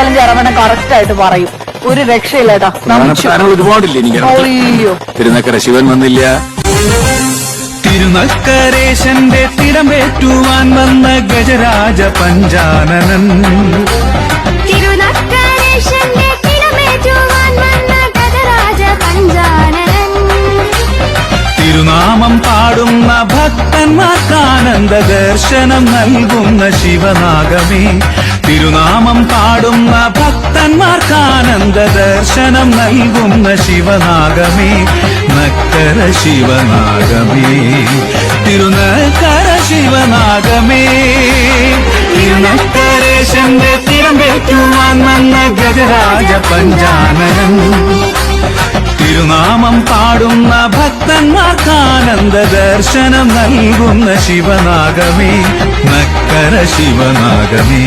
കേട്ടാലും ചരവണ കറക്റ്റ് ആയിട്ട് പറയും. ഒരു രക്ഷയില്ലേട്ടാ. ഒരുപാടില്ലേ അയ്യോ. തിരുനക്കര ശിവൻ വന്നില്ല. തിരുനക്കരേശന്റെ തിരമേറ്റുവാൻ വന്ന ഗജരാജ പഞ്ചാനനൻ. ഭക്തന്മാർക്കാനന്ദ ദർശനം നൽകുന്ന ശിവനാഗമേ. തിരുനാമം പാടുന്ന ഭക്തന്മാർക്കാനന്ദ ദർശനം നൽകുന്ന ശിവനാഗമേ. നക്കര ശിവനാഗമേ. തിരുനക്കര ശിവനാഗമേ. തിരുനക്കരേശന്റെ തിരമ്പേറ്റുവാൻ വന്ന ഗജരാജ പഞ്ചാനൻ തിരുനാമം പാടുന്ന ഭക്തന്മാർക്കാനന്ദ ദർശനം നൽകുന്ന ശിവനാഗമേ നക്കര ശിവനാഗമേ.